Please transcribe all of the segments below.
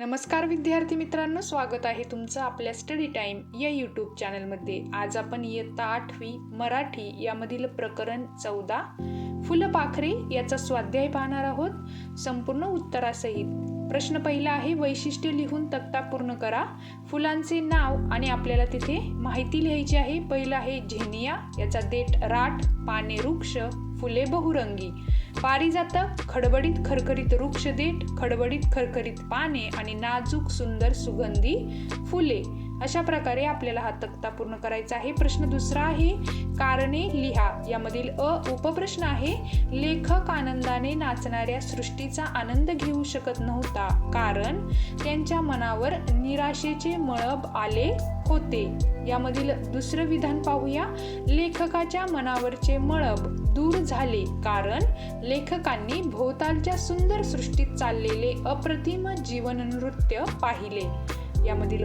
नमस्कार विद्यार्थी मित्रांनो स्वागत आहे तुमचं आपल्या स्टडी टाईम या यूट्यूब चॅनलमध्ये आज आपण इयत्ता आठवी मराठी यामधील प्रकरण चौदा फुलपाखरे याचा स्वाध्याय पाहणार आहोत. संपूर्ण उत्तरासहित. प्रश्न पहिला आहे वैशिष्ट्य लिहून तक्ता पूर्ण करा. फुलांचे नाव आणि आपल्याला तिथे माहिती लिहायची आहे. पहिलं आहे झेनिया याचा देठ राठ पाने वृक्ष फुले बहुरंगी. पारिजातक खडबडीत खरखरीत वृक्ष देठ खडबडीत खरखरीत पाने आणि नाजूक सुंदर सुगंधी फुले. अशा प्रकारे आपल्याला हा तक्ता पूर्ण करायचा आहे. प्रश्न दुसरा आहे कारणे लिहा. यामधील अ उपप्रश्न आहे लेखक आनंदाने नाचणाऱ्या सृष्टीचा आनंद घेऊ शकत नव्हता. कारण त्यांच्या मनावर निराशेचे मळब आले. होते. यामधील दुसरं विधान पाहूया. लेखकाच्या मनावरचे मळब दूर झाले कारण लेखकांनी भोवतालच्या सुंदर सृष्टीत चाललेले अप्रतिम जीवन नृत्य पाहिले. यामधील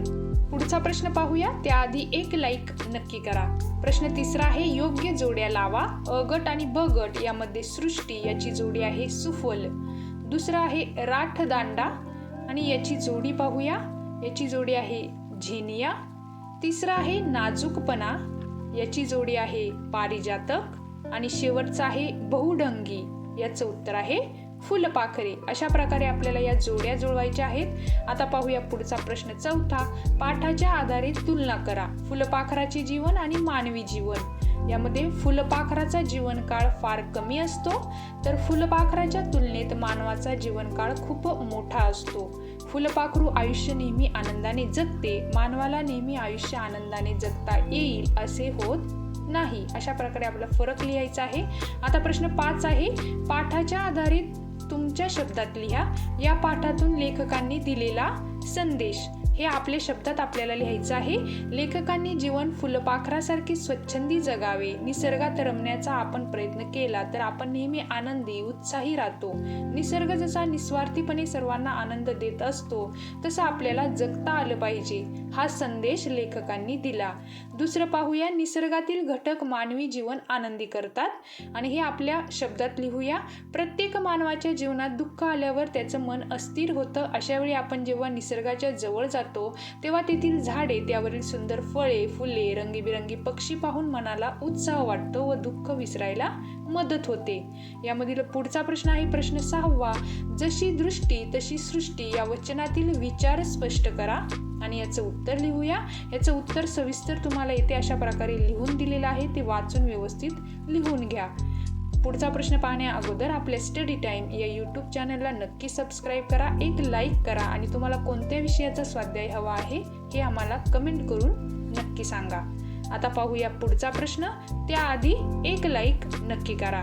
पुढचा प्रश्न पाहूया. त्याआधी एक लाईक नक्की करा. प्रश्न तिसरा आहे योग्य जोड्या लावा. अ गट आणि ब गट यामध्ये सृष्टी याची जोडी आहे सुफल. दुसरा आहे राठ दांडा आणि याची जोडी पाहूया. याची जोडी आहे झेनिया. तिसरा आहे नाजूकपणा. याची जोडी आहे पारिजातक आणि शेवटचा आहे बहुढंगी. याचं उत्तर आहे फुलपाखरे. अशा प्रकारे आपल्याला या जोड्या जुळवायच्या आहेत. आता पाहूया पुढचा प्रश्न चौथा. पाठाच्या आधारे तुलना करा. फुलपाखराचे जीवन आणि मानवी जीवन. यामध्ये फुलपाखराचा जीवनकाळ फार कमी असतो. तर फुलपाखराच्या तुलनेत मानवाचा जीवनकाळ खूप मोठा असतो. फुलपाखरू आयुष्य नेहमी आनंदाने जगते. मानवाला नेहमी आयुष्य आनंदाने जगता येईल असे होत नाही. अशा प्रकारे आपला फरक लिहायचा आहे. आता प्रश्न पाच आहे. पाठाच्या आधारित तुमच्या शब्दात लिहा. या पाठातून लेखकांनी दिलेला संदेश. हे आपल्या शब्दात आपल्याला लिहायचं आहे लेखकांनी जीवन फुलपाखरासारखे स्वच्छंदी जगावे. निसर्गात रमण्याचा आपण प्रयत्न केला तर आपण नेहमी आनंदी उत्साही राहतो. निसर्ग जसा निस्वार्थीपणे सर्वांना आनंद देत असतो तसं आपल्याला जगता आलं पाहिजे हा संदेश लेखकांनी दिला. दुसरं पाहूया निसर्गातील घटक मानवी जीवन आनंदी करतात. आणि हे आपल्या शब्दात लिहूया प्रत्येक मानवाच्या जीवनात दुःख आल्यावर त्याचं मन अस्थिर होतं. अशावेळी आपण जेव्हा निसर्गाच्या जवळ जातो तेव्हा तेथील झाडे त्यावरील सुंदर फळे फुले रंगीबिरंगी पक्षी पाहून मनाला उत्साह वाटतो व दुःख विसरायला मदत होते. यामधील पुढचा प्रश्न आहे प्रश्न सहावा. जशी दृष्टी तशी सृष्टी या वचनातील विचार स्पष्ट करा. आणि याचं उत्तर लिहूया. याचं उत्तर सविस्तर तुम्हाला येते अशा प्रकारे लिहून दिलेलं आहे ते वाचून व्यवस्थित लिहून घ्या. पुढचा प्रश्न पाहण्या अगोदर आपल्या स्टडी टाईम या यूट्यूब चॅनलला नक्की सबस्क्राईब करा एक लाईक करा आणि तुम्हाला कोणत्या विषयाचा स्वाध्याय हवा आहे हे आम्हाला कमेंट करून नक्की सांगा. आता पाहूया पुढचा प्रश्न त्याआधी एक लाईक नक्की करा.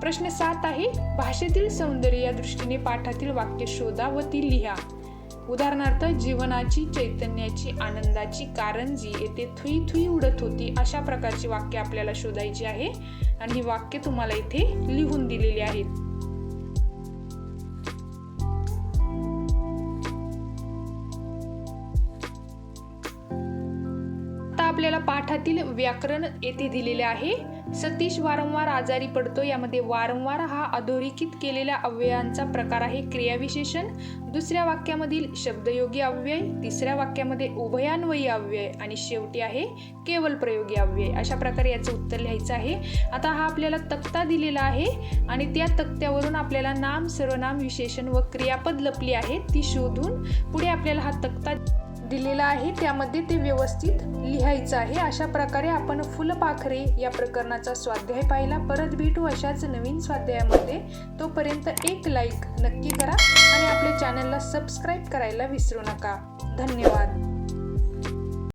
प्रश्न सात आहे भाषेतील सौंदर्य या दृष्टीने पाठातील वाक्य शोधा व ती लिहा. उदाहरणार्थ जीवनाची चैतन्याची आनंदाची कारंजी येथे थुई थुई उडत होती अशा प्रकारची वाक्य आपल्याला शोधायची आहे. आणि ही वाक्य तुम्हाला इथे लिहून दिलेली आहेत आता आपल्याला पाठातील व्याकरण येथे दिलेले आहे. सतीश वारंवार आजारी पडतो. यामध्ये वारंवार हा अधोरेखित केलेल्या अव्ययांचा प्रकार आहे. क्रियाविशेषण दुसऱ्या वाक्यामधील शब्दयोगी अव्यय तिसऱ्या वाक्यामध्ये उभयान्वयी अव्यय आणि शेवटी आहे केवल प्रयोगी अव्यय. अशा प्रकारे याचं उत्तर लिहायचं आहे. आता हा आपल्याला तक्ता दिलेला आहे आणि त्या तक्त्यावरून आपल्याला नाम सर्वनाम विशेषण व क्रियापद लपली आहे. ती शोधून पुढे आपल्याला हा तक्ता दिलेला आहे. त्यामध्ये ते व्यवस्थित लिहायचं आहे. अशा प्रकारे आपण फुलपाखरे या प्रकरणाचा स्वाध्याय पाहिला. परत भेटू अशाच नवीन स्वाध्यायामध्ये. तोपर्यंत एक लाईक नक्की करा आणि आपल्या चॅनलला सबस्क्राईब करायला विसरू नका. धन्यवाद.